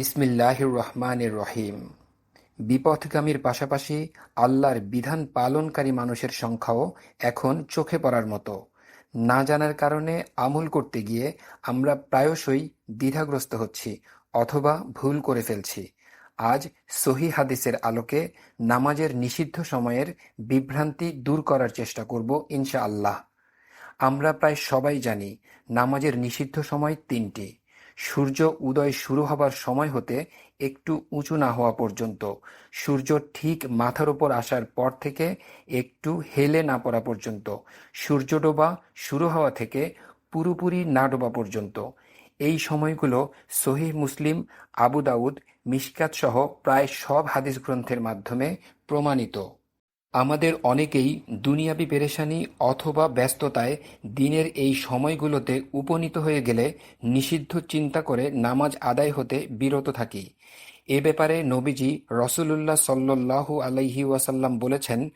বিসমিল্লাহির রহমানির রহিম। বিপথগামীর পাশাপাশি আল্লাহর বিধান পালনকারী মানুষের সংখ্যাও এখন চোখে পড়ার মতো। না জানার কারণে আমল করতে গিয়ে আমরা প্রায়শই দ্বিধাগ্রস্ত হচ্ছি অথবা ভুল করে ফেলছি। আজ সহি হাদিসের আলোকে নামাজের নিষিদ্ধ সময়ের বিভ্রান্তি দূর করার চেষ্টা করব ইনশাআল্লাহ। আমরা প্রায় সবাই জানি নামাজের নিষিদ্ধ সময় তিনটি। সূর্য উদয় শুরু হবার সময় হতে একটু উঁচু না হওয়া পর্যন্ত। সূর্য ঠিক মাথার উপর আসার পর থেকে একটু হেলে না পড়া পর্যন্ত। সূর্য ডোবা শুরু হওয়া থেকে পুরোপুরি না ডোবা পর্যন্ত। এই সময়গুলো সহিহ মুসলিম, আবু দাউদ, মিশকাত সহ প্রায় সব হাদিস গ্রন্থের মাধ্যমে প্রমাণিত। আমাদের অনেকেই দুনিয়াবি পেরেশানি অথবা ব্যস্ততায় দিনের এই সময়গুলোতে উপনীত হয়ে গেলে নিষিদ্ধ চিন্তা করে নামাজ আদায় হতে বিরত থাকি। এ ব্যাপারে নবীজি রসুলুল্লাহ সাল্লু আলাইহি ওয়াসাল্লাম বলেছেন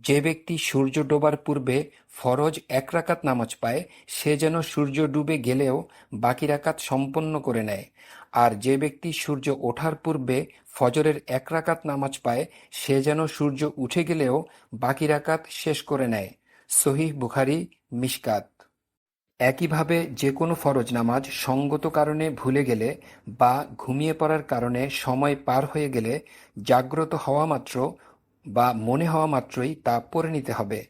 যে ব্যক্তি সূর্য ডোবার পূর্বে ফরজ এক রাকাত নামাজ পায়, সে যেন সূর্য ডুবে গেলেও বাকি রাকাত সম্পন্ন করে নেয়। আর যে ব্যক্তি সূর্য ওঠার পূর্বে ফজরের এক রাকাত নামাজ পায়, সে যেন সূর্য উঠে গেলেও বাকি রাকাত শেষ করে নেয়। সহিহ বুখারি, মিশকাত। একইভাবে যে কোনো ফরজ নামাজ সঙ্গত কারণে ভুলে গেলে বা ঘুমিয়ে পড়ার কারণে সময় পার হয়ে গেলে জাগ্রত হওয়া মাত্র বা মনে হওয়া মাত্রই তা পড়ে নিতে হবে।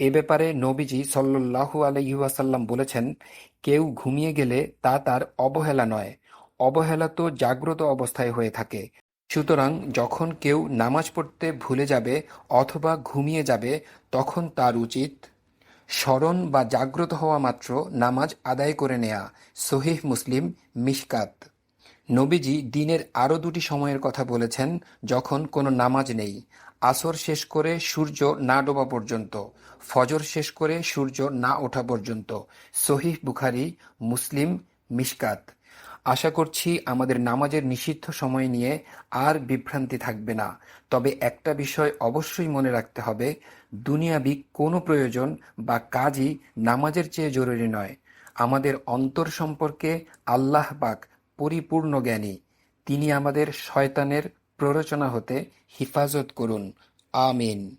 এ ব্যাপারে নবীজি সল্লাহু আলহিউসাল্লাম বলেছেন, কেউ ঘুমিয়ে গেলে তা তার অবহেলা নয়, অবহেলা তো জাগ্রত অবস্থায় হয়ে থাকে। সুতরাং যখন কেউ নামাজ পড়তে ভুলে যাবে অথবা ঘুমিয়ে যাবে, তখন তার উচিত স্মরণ বা জাগ্রত হওয়া মাত্র নামাজ আদায় করে নেয়া। সহিহ মুসলিম মিশকাত। নবীজি দিনের আরও দুটি সময়ের কথা বলেছেন, যখন কোনো নামাজ নেই। আসর শেষ করে সূর্য না ডোবা পর্যন্ত, ফজর শেষ করে সূর্য না ওঠা পর্যন্ত। সহিহ বুখারি, মুসলিম, মিশকাত। আশা করছি আমাদের নামাজের নিষিদ্ধ সময় নিয়ে আর বিভ্রান্তি থাকবে না। তবে একটা বিষয় অবশ্যই মনে রাখতে হবে, দুনিয়াবি কোনো প্রয়োজন বা কাজই নামাজের চেয়ে জরুরি নয়। আমাদের অন্তর সম্পর্কে আল্লাহ পাক পরিপূর্ণ জ্ঞানী। তিনি আমাদের শয়তানের প্ররোচনা হতে হিফাজত করুন। আমিন।